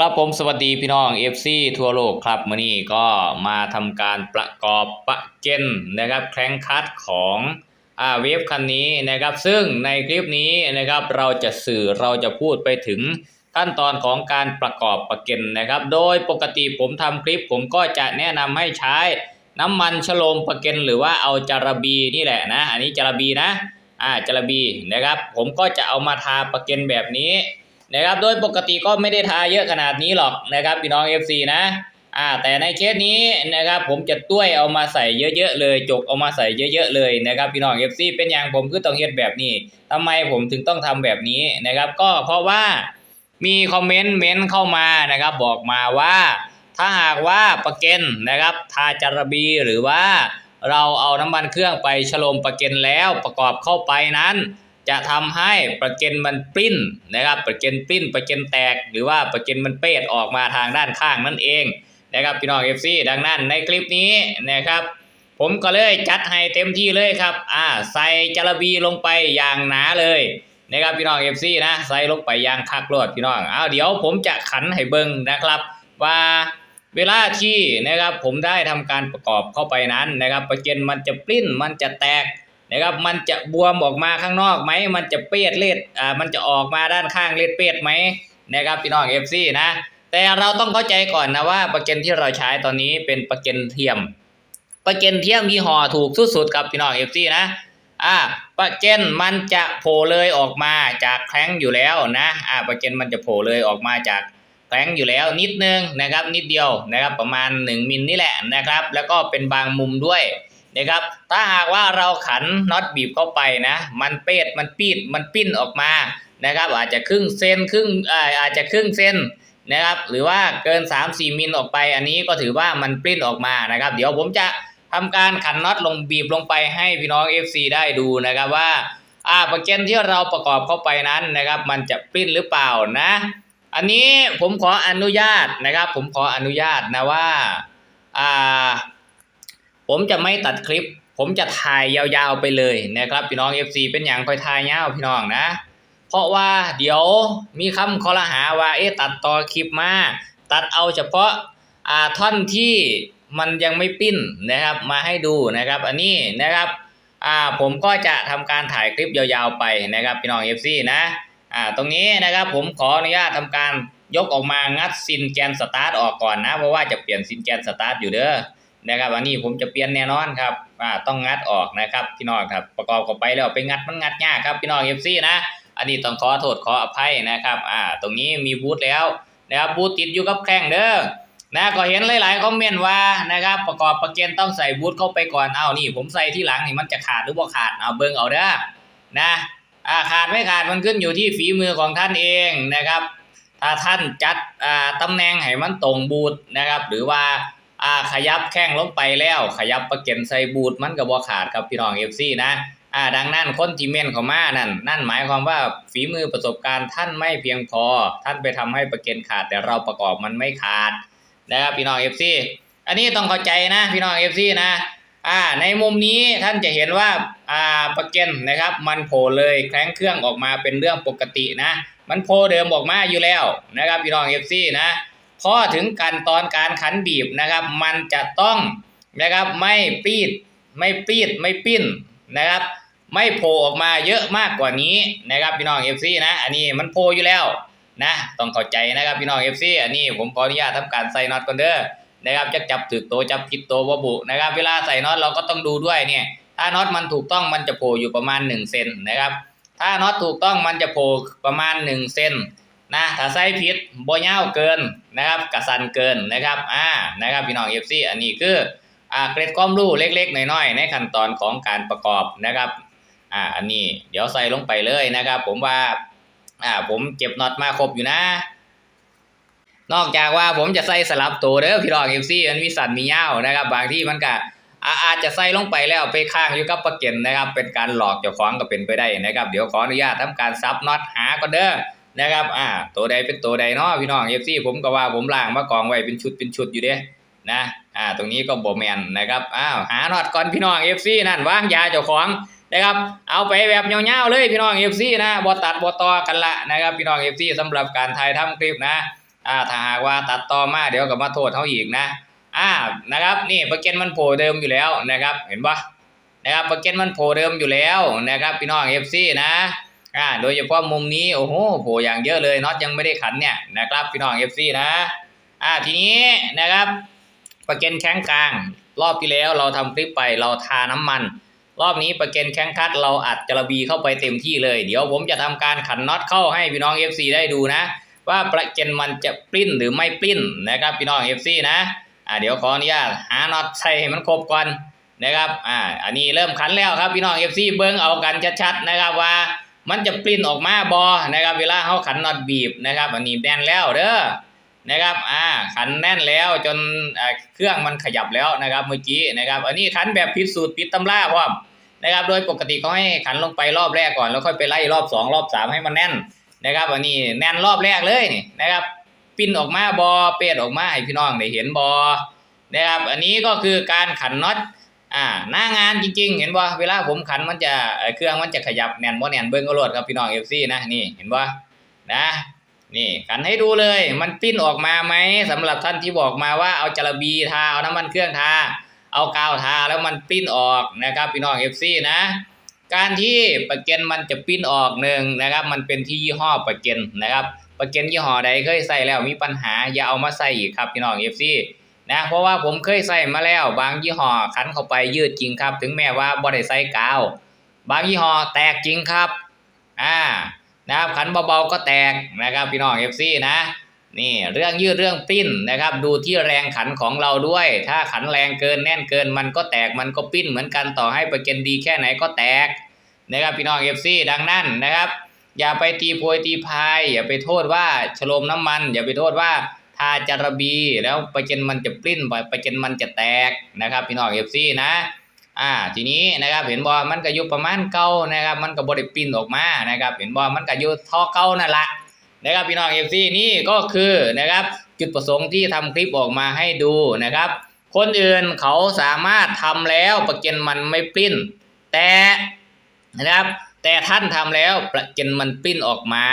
ครับผมสวัสดีพี่น้อง FC ทั่วโลกครับมื้อนี้ก็มาทำการประกอบประเกนนะครับแครงคัดของอ่าเวฟคันนี้นะครับ ซึ่งในคลิปนี้นะครับเราจะสื่อเราจะพูดไปถึงขั้นตอนของการประกอบประเกนนะครับ โดยปกติผมทำคลิปผมก็จะแนะนำให้ใช้น้ำมันชโลมประเกนหรือว่าเอาจาระบีนี่แหละนะ อันนี้จาระบีนะอ่าจาระบีนะครับ ผมก็จะเอามาทาประเกนแบบนี้ นะครับ โดยปกติก็ไม่ได้ทาเยอะขนาดนี้หรอกนะครับพี่น้อง FC นะอ่าแต่ในเคสนี้นะครับผมจะต้วยเอามาใส่เยอะๆเลย จกเอามาใส่เยอะๆเลยนะครับพี่น้อง FC เป็นอย่างผมคือต้องเฮ็ดแบบนี้ทำไมผมถึงต้องทำแบบนี้นะครับ ก็เพราะว่ามีคอมเมนต์เมนเข้ามานะครับ บอกมาว่า ถ้าหากว่าประเกนนะครับ ทาจารบีหรือว่าเราเอาน้ำมันเครื่องไปฉโลมประเกนแล้วประกอบเข้าไปนั้น จะทำให้ประเกนมันปริ้นนะครับประเกนปริ้นประเกนแตก หรือว่าประเกนมันเปดออกมาทางด้านข้างนั่นเองนะครับพี่น้อง FC ดังนั้นในคลิปนี้นะครับ ผมก็เลยจัดให้เต็มที่เลยครับอ่าใส่จาระบีลงไปอย่างหนาเลยนะครับพี่น้อง FC นะใส่ลงไปอย่างคักรวดพี่น้องเอาเดี๋ยวผมจะขันให้เบิ่งนะครับ ว่าเวลาที่นะครับผมได้ทำการประกอบเข้าไปนั้นนะครับ ประเกนมันจะปริ้นมันจะแตก นะครับมันจะบวมออกมาข้างนอกไหมมันจะเปียดเลือดอ่ามันจะออกมาด้านข้างเลือดเปียดไหมนะครับพี่น้องเอฟซีนะแต่เราต้องเข้าใจก่อนนะว่าประเกนที่เราใช้ตอนนี้เป็นประเกนเทียม ประเกนเทียมยี่ห้อถูกสุดๆครับพี่น้องเอฟซีนะอ่าประเกนมันจะโผล่เลยออกมาจากแคร้งอยู่แล้วนะอ่าประเกนมันจะโผล่เลยออกมาจากแคร้งอยู่แล้วนิดนึงนะครับนิดเดียวนะครับประมาณ 1มิลนี่แหละนะครับ แล้วก็เป็นบางมุมด้วย นะครับ ถ้าหากว่าเราขันน็อตบีบเข้าไปนะ มันเปดมันปีดมันปิ้นออกมานะครับ อาจจะครึ่งเซนครึ่งอาจจะครึ่งเซนนะครับหรือว่าเกิน 3-4 มิลออกไป อันนี้ก็ถือว่ามันปิ้นออกมานะครับ เดี๋ยวผมจะทำการขันน็อตลงบีบลงไปให้พี่น้อง FC ได้ดูนะครับว่าอ่าประเกนที่เราประกอบเข้าไปนั้นนะครับ มันจะปิ้นหรือเปล่านะ อันนี้ผมขออนุญาตนะครับ ผมขออนุญาตนะว่าอ่า ผมจะไม่ตัดคลิป ผมจะถ่ายยาวๆไปเลยนะครับพี่น้อง FC เป็นอย่างคอยถ่ายยาวพี่น้องนะ เพราะว่าเดี๋ยวมีคำคอรหาว่าเอ๊ะตัดต่อคลิปมาตัดเอาเฉพาะอ่าท่อนที่มันยังไม่ปิ้นนะครับมาให้ดูนะครับ อันนี้นะครับอ่าผมก็จะทำการถ่ายคลิปยาวๆไปนะครับพี่น้อง FC นะอ่าตรงนี้นะครับผมขออนุญาตทำการยกออกมางัดซินแกนสตาร์ทออกก่อนนะ เพราะว่าจะเปลี่ยนซินแกนสตาร์ทอยู่เด้อ นะครับอันนี้ผมจะเปลี่ยนแน่นอนครับอ่าต้องงัดออกนะครับพี่น้องครับประกอบเข้าไปแล้วไปงัดมันงัดยากครับพี่น้องเอฟซีนะอันนี้ต้องขอโทษขออภัยนะครับอ่าตรงนี้มีบูทแล้วนะครับบูทติดอยู่กับแข้งเด้อนะก็เห็นหลายๆคอมเมนต์ว่านะครับประกอบประเกนต้องใส่บูทเข้าไปก่อนเอานี่ผมใส่ที่หลังนี่มันจะขาดหรือบ่าขาดเอาเบิ่งเอาเด้อนะอ่าขาดไม่ขาดมันขึ้นอยู่ที่ฝีมือของท่านเองนะครับ ถ้าท่านจัดอ่าตำแหน่งให้มันตรงบูทนะครับ หรือว่า อ่าขยับแข้งลงไปแล้ว ขยับประเก็นใส่บูทมันก็บ่ขาดครับพี่น้อง FC นะอ่าดังนั้นคนที่เมนเข้ามานั่นนั่นหมายความว่าฝีมือประสบการณ์ท่านไม่เพียงพอ ท่านไปทำให้ประเก็นขาด แต่เราประกอบมันไม่ขาดนะครับพี่น้อง FC อันนี้ต้องเข้าใจนะพี่น้อง FC นะอ่าในมุมนี้ท่านจะเห็นว่าอ่าประเก็นนะครับ มันโผล่เลยแข้งเครื่องออกมาเป็นเรื่องปกตินะ มันโผล่เดิมออกมาอยู่แล้วนะครับพี่น้อง FC นะ พอถึงกันตอนการขันบีบนะครับ มันจะต้องนะครับไม่ปีดไม่ปีดไม่ปิ้นนะครับ ไม่โผล่ออกมาเยอะมากกว่านี้นะครับพี่น้อง FC นะ อันนี้มันโผล่อยู่แล้วนะต้องเข้าใจนะครับพี่น้อง FC อันนี้ผมขออนุญาตทำการใส่น็อตก่อนเด้อนะครับจะจับถือโตจับผิดโตวบุนะครับ เวลาใส่น็อตเราก็ต้องดูด้วยเนี่ยถ้าน็อตมันถูกต้องมันจะโผล่อยู่ประมาณ1เซนนะครับ ถ้าน็อตถูกต้องมันจะโผล่ประมาณ1เซน นะถ้าใส่ผิดบ่ยาวเกินนะครับกระสันเกินนะครับอ่านะครับพี่น้อง FC อันนี้คืออ่าเกร็ดความรู้เล็กๆน้อยๆในขั้นตอนของการประกอบนะครับอ่าอันนี้เดี๋ยวใส่ลงไปเลยนะครับ ผมว่าอ่าผมเก็บน็อตมาครบอยู่นะ นอกจากว่าผมจะใส่สลับตัวเด้อพี่น้อง FC มันมีสันมียาวนะครับ บางที่มันก็อาจจะใส่ลงไปแล้วไปข้างอยู่กับประเก็นนะครับ เป็นการหลอกเจ้าของก็เป็นไปได้นะครับ เดี๋ยวขออนุญาตทำการซับน็อตหาก่อนเด้อ นะครับ อ่า ตัวใดเป็นตัวใดเนาะพี่น้องเอฟซีผมก็ว่าผมล่างมากองไว้เป็นชุดเป็นชุดอยู่เด้นะ อ่า ตรงนี้ก็บ่แมนนะครับ อ้าว หาหนอตก่อนพี่น้องเอฟซีนั่นวางยาเจ้าของนะครับ เอาไปแบบยาวๆเลยพี่น้องเอฟซีนะบ่ตัดบ่ต่อกันละนะครับพี่น้องเอฟซีสำหรับการถ่ายทำคลิปนะ อ่า ถ้าหากว่าตัดต่อมาเดี๋ยวก็มาโทษเขาอีกนะ อ่า นะครับ นี่ประเก็นมันโผล่เดิมอยู่แล้วนะครับ เห็นปะนะครับประเก็นมันโผล่เดิมอยู่แล้วนะครับพี่น้อง FC นะ อ่าโดยเฉพาะมุมนี้โอ้โหโผล่อย่างเยอะเลยน็อตยังไม่ได้ขันเนี่ยนะครับพี่น้อง FC นะอ่าทีนี้นะครับประเก็นแข้งกลาง รอบที่แล้วเราทำคลิปไปเราทาน้ำมัน รอบนี้ประเก็นแข้งคัดเราอัดจระบีเข้าไปเต็มที่เลย เดี๋ยวผมจะทำการขันน็อตเข้าให้พี่น้อง FC ได้ดูนะ ว่าประเก็นมันจะปริ้นหรือไม่ปริ้นนะครับพี่น้อง FC นะอ่าเดี๋ยวขออนุญาตหาน็อตใส่ให้มันครบก่อนนะครับอ่าอันนี้เริ่มขันแล้วครับพี่น้อง FC เบิ้งเอากันชัดๆนะครับว่า มันจะปริ้นออกมาบอนะครับ เวลาเขาขันน็อตบีบนะครับอันนี้แน่นแล้วเด้อนะครับอ่าขันแน่นแล้วจนเครื่องมันขยับแล้วนะครับเมื่อกี้นะครับ อันนี้ขันแบบผิดสูตรผิดตำราพร้อมนะครับ โดยปกติเขาให้ขันลงไปรอบแรกก่อน แล้วค่อยไปไล่รอบสองรอบสามให้มันแน่นนะครับ อันนี้แน่นรอบแรกเลยนี่นะครับปิ้นออกมาบอเปิดออกมาให้พี่น้องได้เห็นบอนะครับ อันนี้ก็คือการขันน็อต อ่าหน้างานจริง ๆ เห็นบ่เวลาผมขันมันจะเครื่องมันจะขยับแน่นบ่แน่นเบิ้งก็รวดครับพี่น้องเอฟซีนะนี่เห็นบ่นะ นี่ขันให้ดูเลย มันปิ้นออกมาไหมสำหรับท่านที่บอกมาว่าเอาจระบีทาเอาน้ำมันเครื่องทาเอากาวทาแล้วมันปิ้นออกนะครับพี่น้องเอฟซีนะการที่ประเก็นมันจะปิ้นออกหนึ่งนะครับ มันเป็นที่ยี่ห้อประเก็นนะครับประเก็นยี่ห้อใดเคยใส่แล้วมีปัญหาอย่าเอามาใส่อีกครับพี่น้องเอฟซี นะเพราะว่าผมเคยใส่มาแล้ว บางยี่ห้อขันเข้าไปยืดจริงครับ ถึงแม้ว่าบ่ได้ใส่กาว บางยี่ห้อแตกจริงครับอ่านะครับขันเบาๆก็แตกนะครับพี่น้องเอฟซีนะนี่เรื่องยืดเรื่องปิ้นนะครับ ดูที่แรงขันของเราด้วย ถ้าขันแรงเกินแน่นเกิน มันก็แตกมันก็ปิ้นเหมือนกันต่อให้ประเก็นดีแค่ไหนก็แตกนะครับพี่น้องเอฟซีดังนั้นนะครับ อย่าไปตีโพยตีพายอย่าไปโทษว่าฉโลมน้ำมัน อย่าไปโทษว่า ทาจารบีแล้วประเก็นมันจะปลิ้นประเก็นมันจะแตกนะครับ พี่น้องเอฟซีนะอ่าทีนี้นะครับเห็นบอมันก็อยู่ประมาณเก้านะครับ มันก็บริปิ้นออกมานะครับ เห็นบอมันก็อยู่ท่อเก้านั่นแหละนะครับพี่น้องเอฟซีนี่ก็คือนะครับจุดประสงค์ที่ทำคลิปออกมาให้ดูนะครับ คนอื่นเขาสามารถทำแล้วประเก็นมันไม่ปลิ้น แต่นะครับ แต่ท่านทำแล้วประเก็นมันปลิ้นออกมา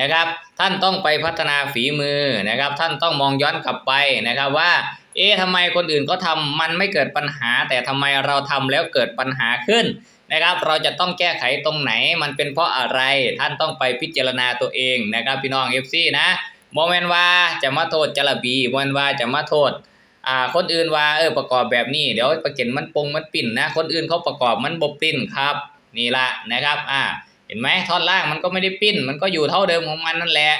นะครับ ท่านต้องไปพัฒนาฝีมือนะครับ ท่านต้องมองย้อนกลับไปนะครับว่า เอ๊ะทำไมคนอื่นก็ทำมันไม่เกิดปัญหา แต่ทำไมเราทำแล้วเกิดปัญหาขึ้นนะครับ เราจะต้องแก้ไขตรงไหน มันเป็นเพราะอะไร ท่านต้องไปพิจารณาตัวเองนะครับพี่น้อง FC นะโมเมนว่าจะมาโทษจระบีโมเมนว่าจะมาโทษอ่าคนอื่นว่าเออประกอบแบบนี้เดี๋ยวประเก็นมันปงมันปิ่นนะ คนอื่นเขาประกอบมันบบปิ้นครับ นี่ละนะครับอ่า เห็นไหมท่อนล่างมันก็ไม่ได้ปิ้น มันก็อยู่เท่าเดิมของมันนั่นแหละ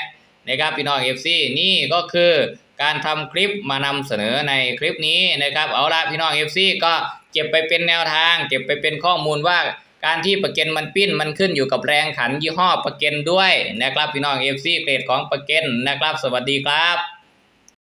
นะครับพี่น้อง FC นี่ก็คือการทำคลิปมานำเสนอในคลิปนี้นะครับเอาละพี่น้อง FC ก็เก็บไปเป็นแนวทาง เก็บไปเป็นข้อมูลว่าการที่ประเก็นมันปิ้นมันขึ้นอยู่กับแรงขันยี่ห้อประเก็นด้วยนะครับพี่น้อง FC เกรดของประเก็นนะครับ สวัสดีครับ